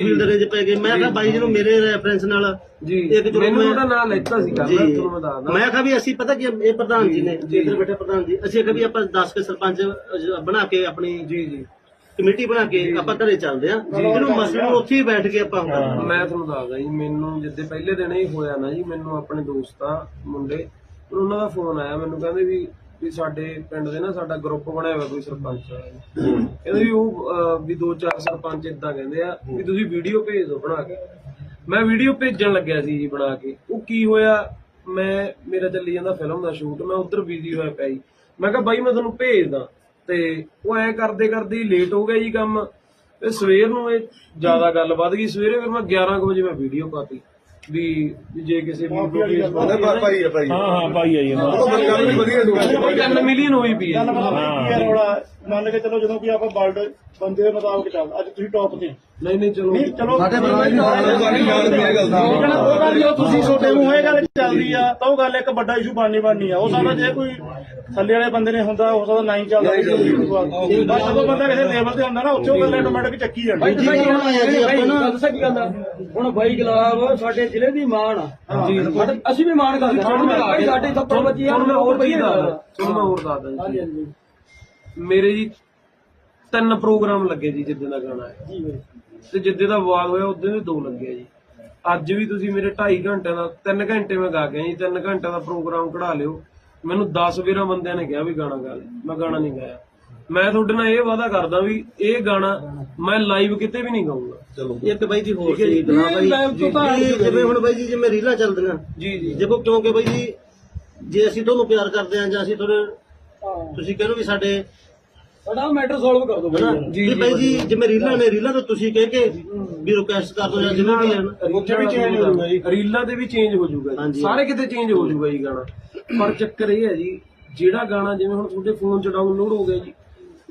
Field ਦੇ ਪੈ ਗਏ। ਮੈਂ ਕਿਹਾ ਬਾਈ ਜੀ ਨੂੰ ਮੇਰੇ ਰੈਫਰੈਂਸ ਨਾਲ ਜੀ। ਇੱਕ ਜਦੋਂ ਮੈਨੂੰ ਮੈਂ- ਉਹਦਾ ਨਾਮ ਲੈਤਾ ਸੀ ਜੀ। ਤੁਹਾਨੂੰ ਮੈਂ ਦੱਸਦਾ। ਮੈਂ ਕਿਹਾ ਵੀ ਅਸੀਂ ਪਤਾ ਕੀ ਇਹ ਪ੍ਰਧਾਨ ਜੀ ਨੇ ਇੱਧਰ ਬੈਠੇ ਪ੍ਰਧਾਨ ਜੀ। ਅਸੀਂ ਕਿਹਾ ਵੀ ਆਪਾਂ 10 ਕੇ ਸਰਪੰਚ ਬਣਾ ਕੇ ਆਪਣੀ ਜੀ ਜੀ। ਕਮੇਟੀ ਬਣਾ ਕੇ ਆਪਾਂ ਘਰੇ ਚੱਲਦੇ ਆ ਜਿਹਨੂੰ ਮਸਲੇ ਨੂੰ ਉੱਥੇ ਹੀ ਬੈਠ ਕੇ ਆਪਾਂ ਹੁੰਦਾ। ਮੈਂ ਤੁਹਾਨੂੰ ਦੱਸਦਾ ਜੀ ਮੈਨੂੰ ਜਿੱਦੇ ਪਹਿਲੇ ਦਿਨ ਹੀ ਹੋਇਆ ਨਾ ਜੀ ਮੈਨੂੰ ਆਪਣੇ ਦੋਸਤਾਂ ਮੁੰਡੇ ਉਹਨਾਂ ਦਾ ਫੋਨ ਆਇਆ ਮੈਨੂੰ ਕਹਿੰਦੇ ਵੀ ਵੀ ਸਾਡੇ ਪਿੰਡ ਦੇ ਨਾ ਸਾਡਾ ਗਰੁੱਪ ਬਣਿਆ ਹੋਇਆ ਕੋਈ ਸਰਪੰਚ। ਕਹਿੰਦੇ ਵੀ ਉਹ ਅਹ, ਵੀ ਦੋ ਚਾਰ ਸਰਪੰਚ ਇਦਾਂ ਕਹਿੰਦੇ ਆ ਵੀ ਤੁਸੀਂ ਵੀਡੀਓ ਭੇਜ ਦਿਓ ਬਣਾ ਕੇ। ਮੈਂ ਵੀਡੀਓ ਭੇਜਣ ਲੱਗਿਆ ਸੀ ਜੀ ਬਣਾ ਕੇ। ਉਹ ਕੀ ਹੋਇਆ ਮੈਂ ਮੇਰਾ ਚੱਲੀ ਜਾਂਦਾ ਫਿਲਮ ਦਾ ਸ਼ੂਟ ਮੈਂ ਉਧਰ ਬਿਜ਼ੀ ਹੋਇਆ ਪਿਆ ਜੀ। ਮੈਂ ਕਿਹਾ ਬਾਈ ਮੈਂ ਤੁਹਾਨੂੰ ਭੇਜਦਾ। ਤੇ ਉਹ ਐ ਕਰਦੇ ਕਰਦੇ ਲੇਟ ਹੋ ਗਿਆ ਜੀ ਕੰਮ। ਤੇ ਸਵੇਰ ਨੂੰ ਇਹ ਜ਼ਿਆਦਾ ਗੱਲ ਵੱਧ ਗਈ। ਸਵੇਰੇ ਫਿਰ ਮੈਂ 11 ਕੁ ਵਜੇ ਮੈਂ ਵੀਡੀਓ ਪਾਤੀ। ਵੀ ਜੇ ਕਿਸੇ ਵੀ ਭਾਈ ਭਾਈ ਭਾਈ। ਹਾਂ ਹਾਂ ਪਾਈ ਆਈ ਇਹਨਾਂ ਉਹ ਬੰਦਾ ਵੀ ਵਧੀਆ ਦੁਕਾਨ 10 ਮਿਲੀਅਨ ਹੋਈ ਪਈ ਹੈ। ਹੈ ਰੌਲਾ। ਮੰਨ ਕੇ ਚਲੋ ਜਦੋਂ ਕਿ ਆਪਾਂ ਵਰਲਡ ਬੰਦੇ ਦੇ ਮੁਤਾਬਕ ਚੱਲ ਅੱਜ ਤੁਸੀਂ ਟੌਪ ਤੇ ਨਹੀਂ ਨਹੀਂ ਚਲੋ। ਨਹੀਂ ਚਲੋ ਸਾਡੇ ਬਰਨਾਲੇ ਦੀ ਸਾਡੀ ਗੱਲ ਤੇ ਇਹ ਗੱਲ ਦਾ ਉਹ ਗੱਲ- ਉਹ ਗੱਲ ਜੋ ਤੁਸੀਂ ਛੋਟੇ ਮੂੰਹ ਇਹ ਗੱਲ ਚੱਲਦੀ ਆ ਤਾਂ ਉਹ ਗੱਲ ਇੱਕ ਵੱਡਾ ਇਸ਼ੂ ਬਣਨੀ ਬਣਨੀ ਆ। ਉਹ ਸਾਡਾ ਜੇ ਕੋਈ ਥੱਲੇ ਵਾਲੇ ਬੰਦੇ ਨੇ ਹੁੰਦਾ ਹੋ ਸਕਦਾ ਨਹੀਂ ਚੱਲਦਾ ਬਸ ਜਦੋਂ ਬੰਦਾ ਕਿਸੇ ਲੈਵਲ ਤੇ ਹੁੰਦਾ ਨਾ ਉੱਥੇ ਉਹ ਗੱਲ ਆਟੋਮੈਟਿਕ ਚੱਕੀ ਜਾਂਦੀ ਜੀ ਹੁਣ ਆਇਆ ਜੀ ਆਪਾਂ ਨਾ ਗੱਲ ਸੱਚ ਗੱਲ ਆ। ਹੁਣ ਬਾਈ ਗੁਲਾਬ ਸਾਡੇ ਜ਼ਿਲ੍ਹੇ ਦੀ ਮਾਣ ਆ। ਜੀ ਸਾਡੇ- ਅਸੀਂ ਵੀ ਮਾਣ ਕਰਦੇ ਹਾਂ। ਸਾਡੇ ਥੱਪੜ ਵੱਜੀ ਆ ਹੁਣ ਮੈਂ ਹੋਰ ਮੈਂ ਹੋਰ ਦੱਸਦਾ ਹਾਂਜੀ ਜੀ ਹਾਂਜੀ। ਮੇਰੇ ਜੀ ਤਿੰਨ ਪ੍ਰੋਗਰਾਮ ਲੱਗੇ ਜੀ ਜਿੱਦਾਂ ਦਾ ਗਾਣਾ ਹੈ। ਜੀ ਤੇ ਜਿੱਦੇ ਦਾ ਵਾਗ ਹੋਇਆ ਉਦੋਂ ਦੇ ਦੋ ਲੱਗੇ ਜੀ। ਅੱਜ ਵੀ ਤੁਸੀਂ ਮੇਰੇ 2.5 ਘੰਟੇ ਦਾ 3 ਘੰਟੇ ਮੈਂ ਗਾ ਗਿਆ ਜੀ 3 ਘੰਟੇ ਦਾ ਪ੍ਰੋਗਰਾਮ ਕਢਾ ਲਿਓ। ਮੈਨੂੰ 10 ਵੀਰਾਂ ਬੰਦਿਆਂ ਨੇ ਕਿਹਾ ਵੀ ਗਾਣਾ ਗਾ ਲੈ। ਮੈਂ ਗਾਣਾ ਨਹੀਂ ਗਾਇਆ। ਮੈਂ ਤੁਹਾਡੇ ਨਾਲ ਇਹ ਵਾਅਦਾ ਕਰਦਾ ਵੀ ਇਹ ਗਾਣਾ ਮੈਂ ਲਾਈਵ ਕਿਤੇ ਵੀ ਨਹੀਂ ਗਾਉਂਗਾ ਇੱਕ ਬਾਈ ਜੀ ਹੋਰ ਸੀ ਗਲਾ ਬਾਈ। ਜੀ, ਜਿਵੇਂ ਹੁਣ ਬਾਈ ਜੀ ਜਿਵੇਂ ਰੀਲਾਂ ਚੱਲਦੀਆਂ। ਜੀ ਜੀ। ਦੇਖੋ ਕਿਉਂਕਿ ਬਾਈ ਜੀ ਜੇ ਅਸੀਂ ਤੁਹਾਨੂੰ ਪਿਆਰ ਕਰਦੇ ਆ ਜਾਂ ਅਸੀਂ ਤੁਹਾਡੇ ਤੁਸੀਂ ਕਹਿੰਦੇ ਵੀ ਸਾਡੇ ਸਾਡਾ ਮੈਟਰ ਸੋਲਵ ਕਰ ਦਿਓ ਹਨਾ? ਜੀ। ਬਾਈ ਜੀ ਜਿਵੇਂ ਰੀਲਾਂ ਨੇ ਰੀਲਾਂ ਤੋਂ ਤੁਸੀਂ ਕਹਿ ਕੇ ਵੀ ਰਿਕੁਐਸਟ ਕਰ ਦੋ ਜਾਂ ਜਿਵੇਂ ਵੀ ਹੈ ਨਾ। ਉੱਥੇ ਵੀ ਚੇਂਜ ਹੋ ਜਾਊਗਾ ਜੀ। ਰੀਲਾਂ ਤੇ ਵੀ ਚੇਂਜ ਹੋ ਜਾਊਗਾ ਜੀ। ਸਾਰੇ ਕਿਤੇ ਚੇਂਜ ਹੋ ਜਾਊਗਾ ਜੀ ਗਾਣਾ। ਪਰ ਚੱਕਰ ਇਹ ਹੈ ਜੀ ਜਿਹੜਾ ਗਾਣਾ ਜਿਵੇਂ ਹੁਣ ਤੁਹਾਡੇ ਫੋਨ 'ਚ ਡਾਊਨਲੋਡ ਹੋ ਗਿਆ ਜੀ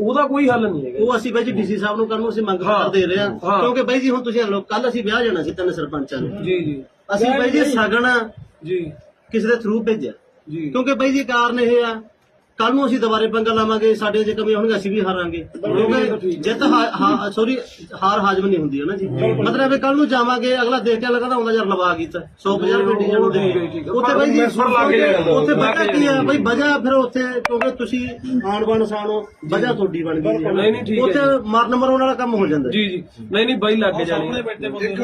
ਉਹਦਾ ਕੋਈ ਹੱਲ ਨਹੀਂ ਹੈਗਾ। ਉਹ ਅਸੀਂ ਬਾਈ ਜੀ ਡੀਸੀ ਸਾਹਿਬ ਨੂੰ ਕੱਲ ਨੂੰ ਅਸੀਂ ਮੰਗ ਹਾਂ। ਪੱਤਰ ਦੇ ਰਹੇ ਹਾਂ। ਹਾਂ। ਕਿਉਂਕਿ ਬਾਈ ਜੀ ਹੁਣ ਤੁਸੀਂ ਲੋਕ ਕੱਲ ਅਸੀਂ ਵਿਆਹ ਜਾਣਾ ਸੀ ਤਿੰਨ ਸਰਪੰਚਾਂ ਨੇ। ਜੀ ਜੀ। ਅਸੀਂ ਬਾਈ ਜੀ ਸਗਣ ਜੀ। ਕਿਸੇ ਦੇ ਥਰੂ ਭੇਜਿਆ। ਜੀ। ਕਿਉਂਕਿ ਬਾਈ ਜੀ ਕਾਰਨ ਇਹ ਆ ਕੱਲ ਨੂੰ ਅਸੀਂ ਦੁਬਾਰੇ ਪੰਗਾ ਲਾਵਾਂਗੇ ਸਾਡੇ ਜੇ ਕਮੀ ਹੋਣਗੇ ਅਸੀਂ ਵੀ ਹਾਰਾਂਗੇ। ਕਿਉਂਕਿ ਜਿੱਤ ਸੌਰੀ ਹਾਰ ਹਾਜ਼ਮ ਨਹੀਂ ਹੁੰਦੀ ਹੈ ਨਾ ਜੀ? ਮਤਲਬ ਕੱਲ ਨੂੰ ਜਾਵਾਂਗੇ ਅਗਲਾ ਦੇਖ ਕੇ ਲੱਗਦਾ ਹੁੰਦਾ ਯਾਰ ਲਵਾ ਕੀਤਾ 150 ਰੁਪਏ ਡੀਜ਼ਲ ਨੂੰ ਦੇ ਹੈ, ਹੈ। ਉੱਥੇ ਬਾਈ ਜੀ। ਉੱਥੇ ਵਜ੍ਹਾ ਕੀ ਆ ਬਾਈ ਵਜ੍ਹਾ ਫਿਰ ਉੱਥੇ ਕਿਉਂਕਿ ਤੁਸੀਂ ਆਣ ਬਣ ਸਾਣੋ ਵਜ੍ਹਾ ਤੁਹਾਡੀ ਬਣ ਗਈ। ਨਹੀਂ, ਨਹੀਂ, ਠੀਕ ਹੈ ਉੱਥੇ ਮਰਨ ਮਰਾਉਣ ਵਾਲਾ ਕੰਮ ਹੋ ਜਾਂਦਾ ਜੀ ਜੀ। ਨਹੀਂ ਨਹੀਂ ਬਾਈ ਲੱਗ ਜਾਣੀ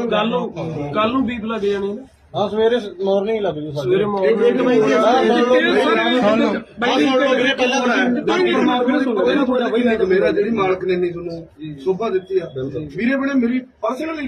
ਕੱਲ ਨੂੰ ਕੱਲ ਨੂੰ ਬੀਪ ਲੱਗ ਜਾਣੀ ਨਾ। ਹਾਂ ਸਵੇਰੇ ਮਾਰਨਿੰਗ ਲੱਗ ਜੂ ਸਵੇਰੇ ਇੱਕ ਮਾਰਨਿੰਗ ਬਾਈ ਜੀ ਮੇਰਾ ਜਿਹੜੀ ਮਾਲਕ ਨੇ ਨਹੀਂ ਤੁਹਾਨੂੰ ਸੋਭਾ ਦਿੱਤੀ ਆ। ਵੀਰੇ ਬਣੇ ਮੇਰੀ ਪਰਸਨਲੀ